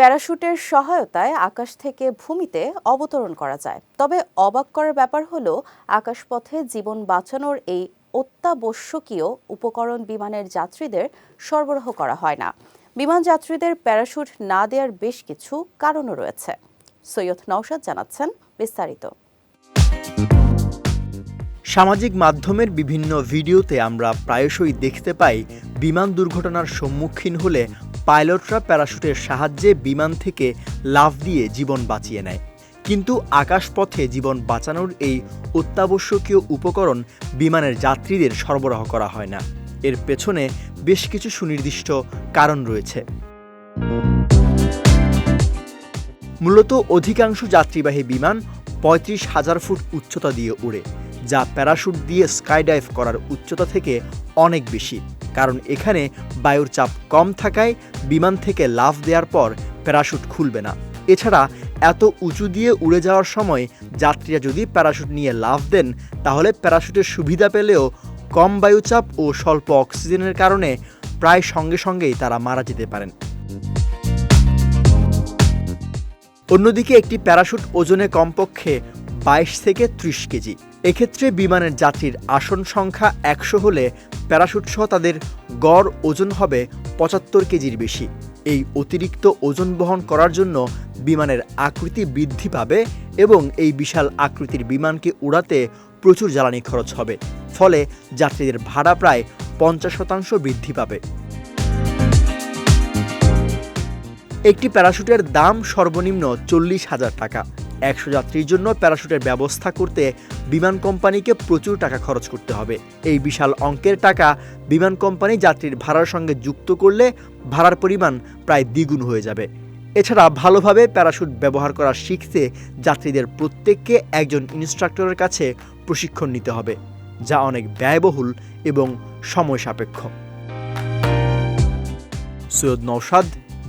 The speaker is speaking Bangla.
প্যারাশুটের সহায়তায় আকাশ থেকে ভূমিতে অবতরণ করা যায়। তবে অবাক করার ব্যাপার হলো, আকাশপথে জীবন বাঁচানোর এই অত্যাবশ্যকীয় উপকরণ বিমানের যাত্রীদের সরবরাহ করা হয় না। বিমান যাত্রীদের প্যারাশুট না দেওয়ার বেশ কিছু কারণও রয়েছে। সৈয়দ নওশাদ জানাচ্ছেন বিস্তারিত। সামাজিক মাধ্যমের বিভিন্ন ভিডিওতে আমরা প্রায়শই দেখতে পাই বিমান দুর্ঘটনার সম্মুখীন হলে পাইলটরা প্যারাশুটের সাহায্যে বিমান থেকে লাফ দিয়ে জীবন বাঁচিয়ে নেয়। কিন্তু আকাশপথে জীবন বাঁচানোর এই অত্যাবশ্যকীয় উপকরণ বিমানের যাত্রীদের সরবরাহ করা হয় না। এর পেছনে বেশ কিছু সুনির্দিষ্ট কারণ রয়েছে। মূলত অধিকাংশ যাত্রীবাহী বিমান পঁয়ত্রিশ হাজার ফুট উচ্চতা দিয়ে উড়ে। যা প্যারাশুট দিয়ে স্কাইডাইভ করার উচ্চতা থেকে অনেক বেশি। কারণ এখানে বায়ুর চাপ কম থাকায় বিমান থেকে লাফ দেওয়ার পর প্যারাশুট খুলবে না। এছাড়া এত উঁচু দিয়ে উড়ে যাওয়ার সময় যাত্রীরা যদি প্যারাশুট নিয়ে লাফ দেন, তাহলে প্যারাশুটের সুবিধা পেলেও কম বায়ুচাপ ও স্বল্প অক্সিজেনের কারণে প্রায় সঙ্গে সঙ্গেই তারা মারা যেতে পারেন। অন্যদিকে একটি প্যারাশুট ওজনে কমপক্ষে বাইশ থেকে ত্রিশ কেজি। এক্ষেত্রে বিমানের যাত্রীর আসন সংখ্যা একশো হলে প্যারাশুটসহ তাদের গড় ওজন হবে পঁচাত্তর কেজির বেশি। এই অতিরিক্ত ওজন বহন করার জন্য বিমানের আকৃতি বৃদ্ধি পাবে এবং এই বিশাল আকৃতির বিমানকে উড়াতে প্রচুর জ্বালানি খরচ হবে। ফলে যাত্রীদের ভাড়া প্রায় পঞ্চাশ শতাংশ বৃদ্ধি পাবে। একটি প্যারাশুটের দাম সর্বনিম্ন চল্লিশ হাজার টাকা। একশো যাত্রীর জন্য প্যারাশুটের ব্যবস্থা করতে বিমান কোম্পানিকে প্রচুর টাকা খরচ করতে হবে। এই বিশাল অঙ্কের টাকা বিমান কোম্পানি যাত্রীর ভাড়ার সঙ্গে যুক্ত করলে ভাড়ার পরিমাণ প্রায় দ্বিগুণ হয়ে যাবে। এছাড়া ভালোভাবে প্যারাশুট ব্যবহার করা শিখতে যাত্রীদের প্রত্যেককে একজন ইনস্ট্রাক্টরের কাছে প্রশিক্ষণ নিতে হবে, যা অনেক ব্যয়বহুল এবং সময় সাপেক্ষ। Syed Naushad